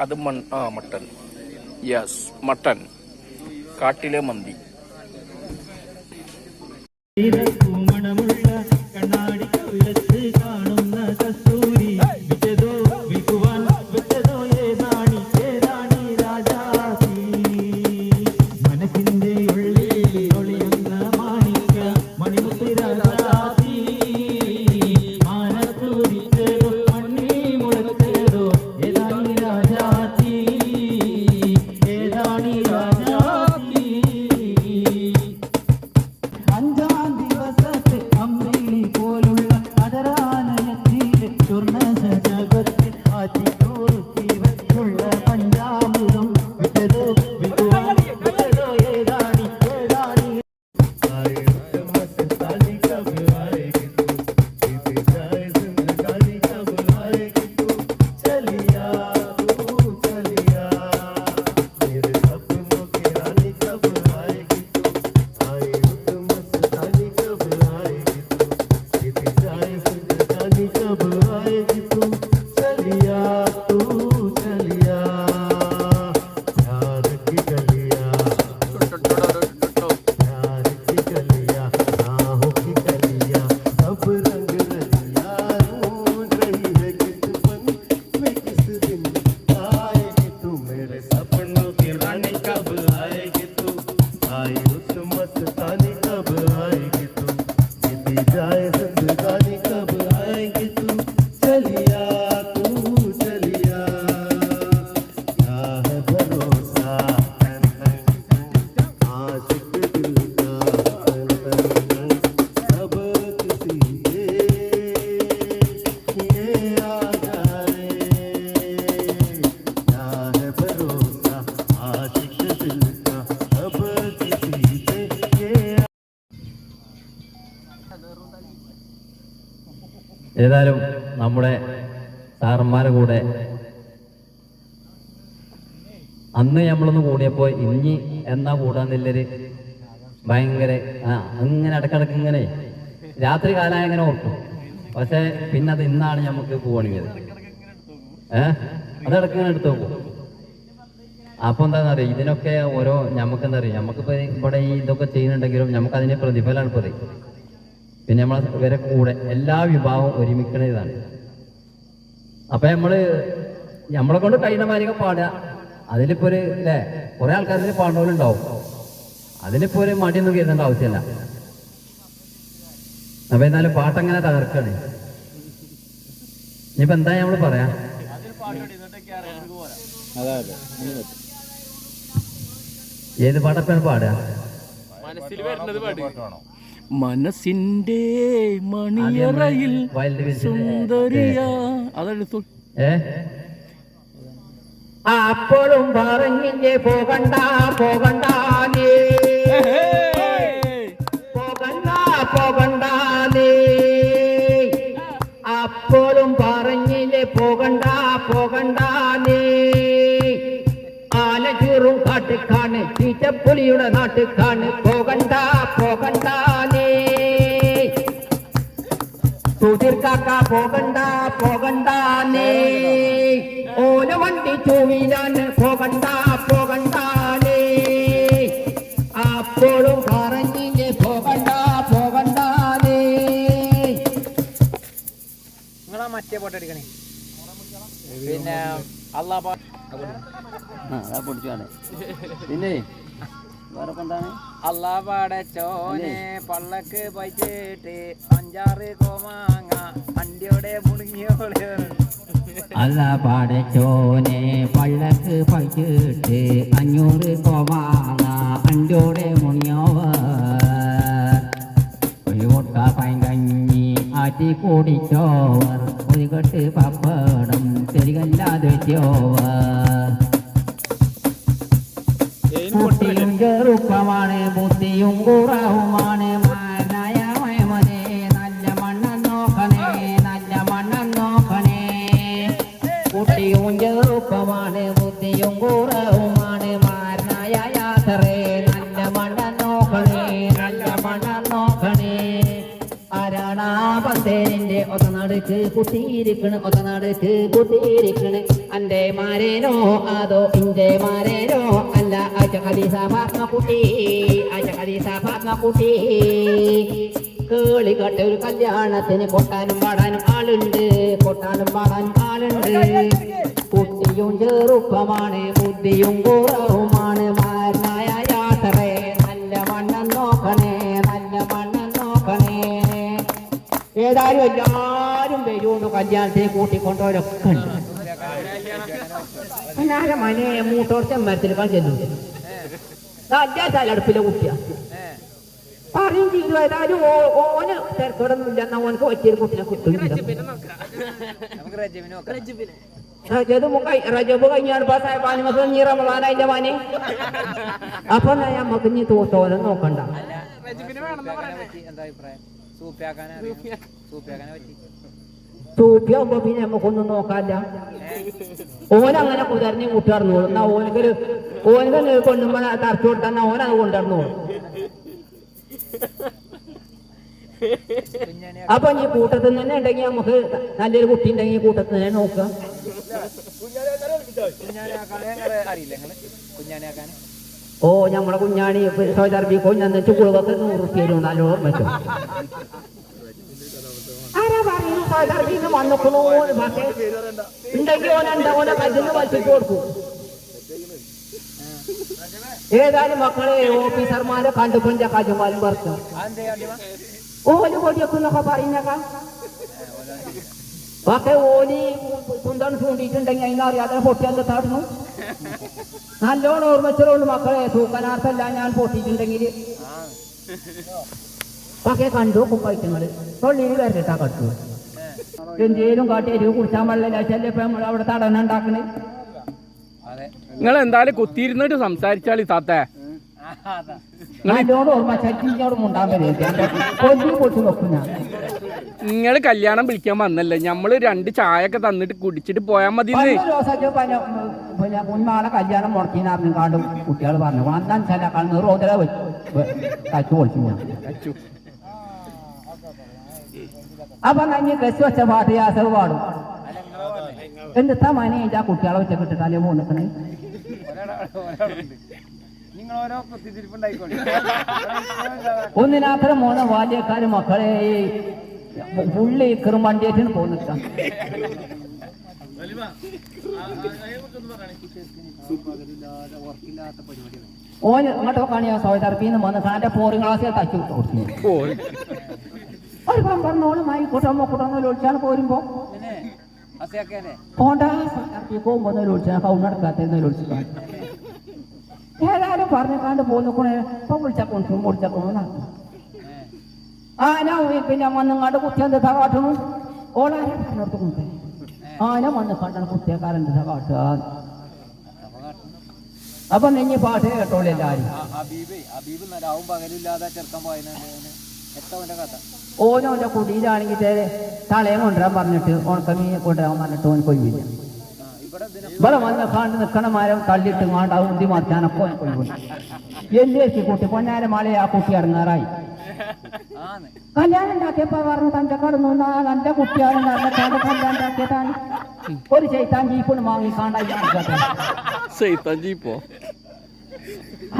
അത് മൺ ആ മട്ടൻ. Yes mutton. കാട്ടിലെ മന്തി. যায় ഏതായാലും നമ്മുടെ സാറന്മാരെ കൂടെ അന്ന് നമ്മളൊന്ന് കൂടിയപ്പോൾ ഇനി എന്നാ കൂടാന്നില്ലൊരു ഭയങ്കര ആ അങ്ങനെ ഇടക്കിടക്ക് ഇങ്ങനെ രാത്രി കാലം ഇങ്ങനെ ഓർക്കും. പക്ഷെ പിന്നെ അത് ഇന്നാണ് നമുക്ക് പോകണിയത് ഏ? അത് ഇടയ്ക്ക് ഇങ്ങനെ എടുത്തു പോകും അപ്പൊ എന്താണെന്ന് അറിയാം? ഇതിനൊക്കെ ഓരോ നമുക്ക് എന്താ അറിയാം? നമുക്കിപ്പോ ഇവിടെ ഈ ഇതൊക്കെ ചെയ്യുന്നുണ്ടെങ്കിലും നമുക്ക് അതിന്റെ പ്രതിഫലമാണ് ഇപ്പൊ. പിന്നെ നമ്മൾ ഇവരെ കൂടെ എല്ലാ വിഭാഗവും ഒരുമിക്കണതാണ്. അപ്പൊ നമ്മൾ നമ്മളെ കൊണ്ട് കഴിയുന്ന മാതിരി പാടുക. അതിലിപ്പോ ഒരു അല്ലേ കുറെ ആൾക്കാർ പാടുന്നവരുണ്ടാവും. അതിലിപ്പോ ഒരു മടിയൊന്നും കരുതേണ്ട ആവശ്യമില്ല. അപ്പൊ എന്നാലും പാട്ടങ്ങനെ തകർക്കാണ്. ഇനിയിപ്പൊ എന്താ നമ്മൾ പറയാ. ഏത് പാട്ടപ്പാണ് പാടുക? മനസ്സിന്റെ മണിയറയിൽ സുന്ദരിയ. അതെടുത്തു അപ്പോഴും പറഞ്ഞില്ലേ പോകണ്ട പോകണ്ട നീ. പോകണ്ട പോകണ്ട നീ. അപ്പോഴും പറഞ്ഞില്ലേ പോകണ്ട പോകണ്ട നീ. ആലച്ചൂറും കാട്ടിക്കാണ് ചീറ്റപ്പുലിയുടെ നാട്ടുകാണ് സുധീർക്കാക്ക പോകണ്ട പോകണ്ട നീ. ഓല വണ്ടി ചൂവിലാണ് പോകണ്ട പോകണ്ട നീ. അപ്പോഴും പറഞ്ഞില്ലേ പോകണ്ട പോകണ്ട നീ. നിങ്ങളാ മറ്റേ പാട്ട് അടിക്കണേ പിന്നെ അള്ളാ പൊടിച്ചാണ് പിന്നെ? എന്താണ് പള്ളക്ക് പച്ചിട്ട് അഞ്ചാറ് കോമാങ്ങ അണ്ടിയോടെ മുണുങ്ങിയോളെ അല്ല പാടച്ചോനെ പള്ളക്ക് പച്ചിട്ട് അഞ്ഞൂറ് കോമാങ്ങ അണ്ടിയോടെ മുണിയോവ ഒരു മുട്ട പൈങ്കഞ്ഞി ആറ്റി കൂടിച്ചോവർ ഒരു കെട്ട് പപ്പടം തിരികല്ലാതെ കുട്ടിയും ചെറുപ്പമാണ് ബുദ്ധിയും കുറവുമാണ്. കുത്തിയിരിക്കണ് ഒത്ത നാടേക്ക് കുത്തിയിരിക്കണ് അന്റെ മാരേനോ അതോ ഇന്റെ മാരേനോ? അല്ല അജ സഭാത്മ കുട്ടി അജ സഭാത്മ ഫാത്മ കുട്ടി കേളി കട്ട ഒരു കല്യാണത്തിന് കൊട്ടാനും പാടാനും ആളുണ്ട് കൊട്ടാനും പാടാനും ആളുണ്ട്. കുട്ടിയും ചെറുപ്പമാണ് ബുദ്ധിയും കുറവുമാണ്. മാരനായ യാത്രേ നല്ല മണ്ണം നോക്കണേ നല്ല മണ്ണം നോക്കണേ. ഏതായാലും കല്യാണത്തിന് കൂട്ടിക്കൊണ്ടവരൊക്കെ ഉണ്ട് അല്ലാതെ മനെ? മൂട്ടോർച്ച മരത്തിൽ ചെല്ലും. നല്ല തലടുപ്പിലെ കുട്ടിയാ. പറയും ചെയ്തു. ഏതായാലും ഓ- ഓന് തിരക്കോടൊന്നുമില്ല എന്നാ ഓനക്ക് പറ്റിയൊരു കുട്ടിനെ കിട്ടുന്നില്ല. റജബ് കഴിഞ്ഞാണ് റജബ് കഴിഞ്ഞാൽ പാസ്സായ പാനിമസ് നീ റമദാനായിന്റെ മാനെ അപ്പൊ എന്നാ നമുക്ക് ഇനി തോത്തോലം നോക്കണ്ട. സൂപ്പിയാക്കാനെ പറ്റി എന്താ അഭിപ്രായം? സൂപ്പിയാക്കാനെ അറിയാം. സൂപ്പിയാക്കാനെ പറ്റി. തൂപ്പിയാകുമ്പോ പിന്നെ നമുക്കൊന്നും നോക്കാല്ല ഓനങ്ങനെ കുതിരഞ്ഞ് കൂട്ടിറന്നോളും എന്നാ ഓനക്കൊരു ഓനക്ക് കൊണ്ടുമ്പോ തറച്ചു കൊടുത്താ ഓനത് കുഞ്ഞാനെ അപ്പൊ ഈ കൂട്ടത്തിൽ തന്നെ ഉണ്ടെങ്കിൽ നമുക്ക് നല്ലൊരു കുട്ടി ഉണ്ടെങ്കിൽ കൂട്ടത്തിൽ തന്നെ നോക്കാം. ഓ ഞമ്മളെ കുഞ്ഞാണി സോദർബി ഞാൻ ചുക്കുളൊക്കെ നൂറ് റുപ്യ നല്ല ഓർമ്മച്ചു ആരാ സോദർബിന്ന് വന്നോക്കണോ ഉണ്ടെങ്കിൽ എന്താ ഓനെ കല്ലിന് വലിച്ചിട്ട് കൊടുക്കും. ഏതായാലും മക്കളെ ഓഫീസർമാരെ കണ്ടുകൊണ്ട് കജുമാലും പറഞ്ഞു ഓൽ കൊടിയൊക്കെ പറയുന്നേക്കാം. പക്ഷെ ഓലി കുന്തം ചൂണ്ടിയിട്ടുണ്ടെങ്കിൽ അതിനറിയാതെ പൊട്ടിയാൽ തടഞ്ഞു. നല്ലോണം ഓർമ്മിച്ചതുകൊണ്ട് മക്കളെ തൂക്കനാർത്തല്ല ഞാൻ പൊട്ടിയിട്ടുണ്ടെങ്കിൽ. ഒക്കെ കണ്ടു കുമ്പായിട്ടങ്ങൾ തൊള്ളിയിൽ കയറിട്ടാ കട്ടു എന്തേലും കാട്ടി എരിവ് കുടിച്ചാൻ വെള്ളമില്ല ഇപ്പൊ നമ്മൾ അവിടെ തടന ഉണ്ടാക്കണേ? നിങ്ങൾ എന്തായാലും കുത്തിയിരുന്നിട്ട് സംസാരിച്ചാളി താത്തേ. നിങ്ങൾ കല്യാണം വിളിക്കാൻ വന്നല്ലേ? ഞമ്മൾ രണ്ട് ചായ ഒക്കെ തന്നിട്ട് കുടിച്ചിട്ട് പോയാ മതി കല്യാണം കുട്ടികൾ പറഞ്ഞു. അന്നാൻ ചില കണ്ണ് റോദര കച്ചു പൊളിച്ചു ഞാൻ അപ്പൊ നഞ്ഞ് കെച്ച് വെച്ച പാട്ട് യാസവ് പാടും. എന്നിട്ടാ മനെ ആ കുട്ടികളെ വെച്ച കിട്ടിട്ടാലേ പോന്നിക്കണേ നിങ്ങൾ ഓരോ കുത്തിത്തിരിപ്പുണ്ടായിക്കോളി. ഒന്നിനാത്ര മൂന്ന് ബാല്യക്കാര് മക്കളെ ഈ പുള്ളി ഇക്കറും വണ്ടിയേറ്റിന് പോന്നിട്ടാ ഓന് ഇങ്ങോട്ടൊക്കെ കാണിയാ സോദർബീന്ന് വന്ന് കാന്റെ പോറിങ് ക്ലാസ്സിൽ തച്ചു കൊടുത്തു. ഒരു പമ്പറിനോളം ആയിക്കോട്ടെ അമ്മക്കൂട്ടൊന്നും ഒളിച്ചാണ് പോരുമ്പോ. പോണ്ട സോദർബി പോകുമ്പോ ഒളിച്ചാൽ കൗണെടുക്കാത്ത ഒളിച്ചു ഏതായാലും പറഞ്ഞാണ്ട് പോന്നിക്കണേ ഇപ്പൊ വിളിച്ചാ കൊണ്ടു വിളിച്ചാ ആന ഉയ്യ് പിന്നെ വന്നങ്ങാണ്ട് കുത്തിയെന്ത് കാട്ടണു? ഓളാരെ പറഞ്ഞോടത്ത് കൊണ്ടേ ആന വന്ന് കണ്ടാണ് കുത്തിയക്കാരെന്ത് കാട്ടുക അപ്പൊ നിങ്ങ പാട്ട് കേട്ടോളൂ എല്ലാരും. ഓനോന്റെ കുടിയിലാണെങ്കിൽ തളയം കൊണ്ടുവരാൻ പറഞ്ഞിട്ട് ഉണക്കമീനെ കൊണ്ടുവരാൻ പറഞ്ഞിട്ട് ഓൻ കൊയ്യില്ല ഇവിടെ വന്ന് കാണ്ട് നിൽക്കണ മരം തള്ളിയിട്ട് കാണ്ട് ആ ഉന്തി മറിച്ചാനൊക്കെ ഓൻ കൊയ്യുന്നു എല്ലേക്ക് കുട്ടി പൊന്നാര മാളെ ആ കുട്ടി ഇറങ്ങാറായി. കല്യാണം ഉണ്ടാക്കിയപ്പോ പറഞ്ഞു തന്റെ കടന്നു തന്റെ കുട്ടിയാണ് നടന്നിട്ടാണ് കല്യാണം ഉണ്ടാക്കിയതാണ്. ഒരു ചെയ്താൻ ജീപ്പിന് വാങ്ങി കാണ്ടായി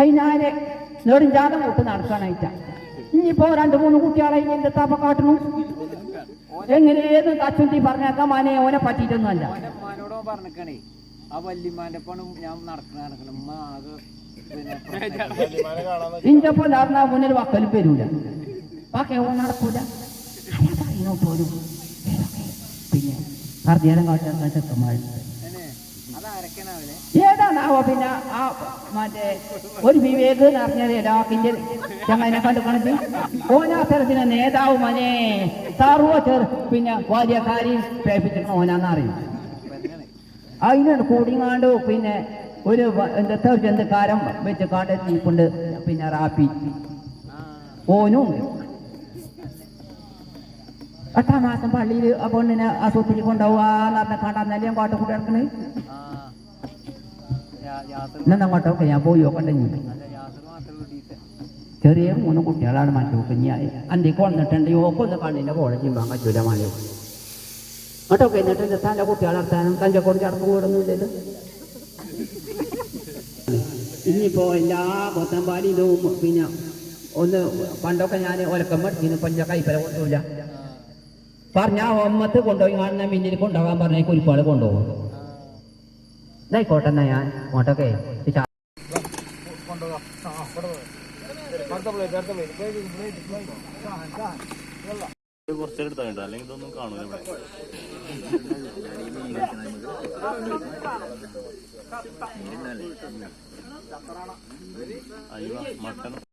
അതിനാരെ നെടുഞ്ചാതം കൂട്ട് നടക്കാനായിട്ടാ. ഇനിയിപ്പോ രണ്ടു മൂന്ന് കുട്ടികളെ ഇനി എന്റെ താപ്പ കാട്ടണു എങ്ങനെ ഏത് തച്ചുന്തി പറഞ്ഞേക്കാം? മാനെ ഓനെ പറ്റിയിട്ടൊന്നുമല്ല. ഉമ്മാനോടോ പറഞ്ഞിക്കണേ. ആ ഞാൻ നടക്കണ നടക്കണം ഉമ്മ ആകെ പിന്നെ ഇഞ്ചപ്പോ നടന്നാ മുന്നിൽ വക്കലും വരൂല ബാക്കി ഓൻ നടക്കൂല. പോലും? പിന്നെ പറഞ്ഞേരം കാട്ടാൻ ചെക്കന്മാരുണ്ട്. ഏതാണാവോ പിന്നെ ആ മറ്റേ ഒരു വിവേക് എന്ന് പറഞ്ഞത് ഇലാക്കിന്റെ ചങ്ങനെ കണ്ടു ഓനാ ഓനാത്തരത്തിന് നേതാവ് മനെ. ചെർ പിന്നെ വാര്യക്കാരി പ്രേപ്പിച്ചിട്ട് ഓനാന്ന് അറിയും. അതിനാണ് കൂടിങ്ങാണ്ട് പിന്നെ ഒരു എന്താ ഒരു ജന്തുക്കാരം വെച്ച് കാണ്ട് തീപ്പുണ്ട് പിന്നെ റാപ്പി ഓനും. എട്ടാം മാസം പള്ളിയിൽ ആ പെണ്ണിനെ ആശുപത്രി കൊണ്ടുപോവാന്ന് പറഞ്ഞ പാട്ട് കൂടെ ഇറക്കണേ ആ യാ- യാസർ ഇന്ന് അങ്ങോട്ടൊക്കെ ഞാൻ പോയി നോക്കണ്ടെങ്കിൽ ചെറിയ മൂന്ന് കുട്ടികളാണ് മറ്റു കുഞ്ഞായി അന്തിക്ക് വന്നിട്ടുണ്ട്. ഓക്കൊന്ന് കണ്ണിന്റെ കോളേജിൽ പോകാൻ പറ്റൂല മഴ കേട്ടോക്കെ എന്നിട്ട് തന്റെ കുട്ടികളെ നടത്താനും തന്റെ കൊണ്ട് ചടപ്പ് കൂടൊന്നുമില്ലല്ലോ ഇനിയിപ്പോ എല്ലാ കൊത്തമ്പാടിയിലും പിന്നെ ഒന്ന് പണ്ടൊക്കെ ഞാൻ ഒലക്കം പഠിച്ചിരുന്നു. പഞ്ച കൈപ്പര കൊണ്ടുപോയില്ല പറഞ്ഞ ഒമ്മത്ത് കൊണ്ടുപോയി കാണുന്ന മിന്നിൽ കൊണ്ടുപോകാൻ പറഞ്ഞ കുരിപ്പാട് കൊണ്ടുപോകും. ഇതായിക്കോട്ടെ എന്നാ ഞാൻ അങ്ങോട്ടൊക്കെ കുറച്ചെടുത്താ അല്ലെങ്കിൽ ഇതൊന്നും കാണൂല അയ്യോ മട്ടൻ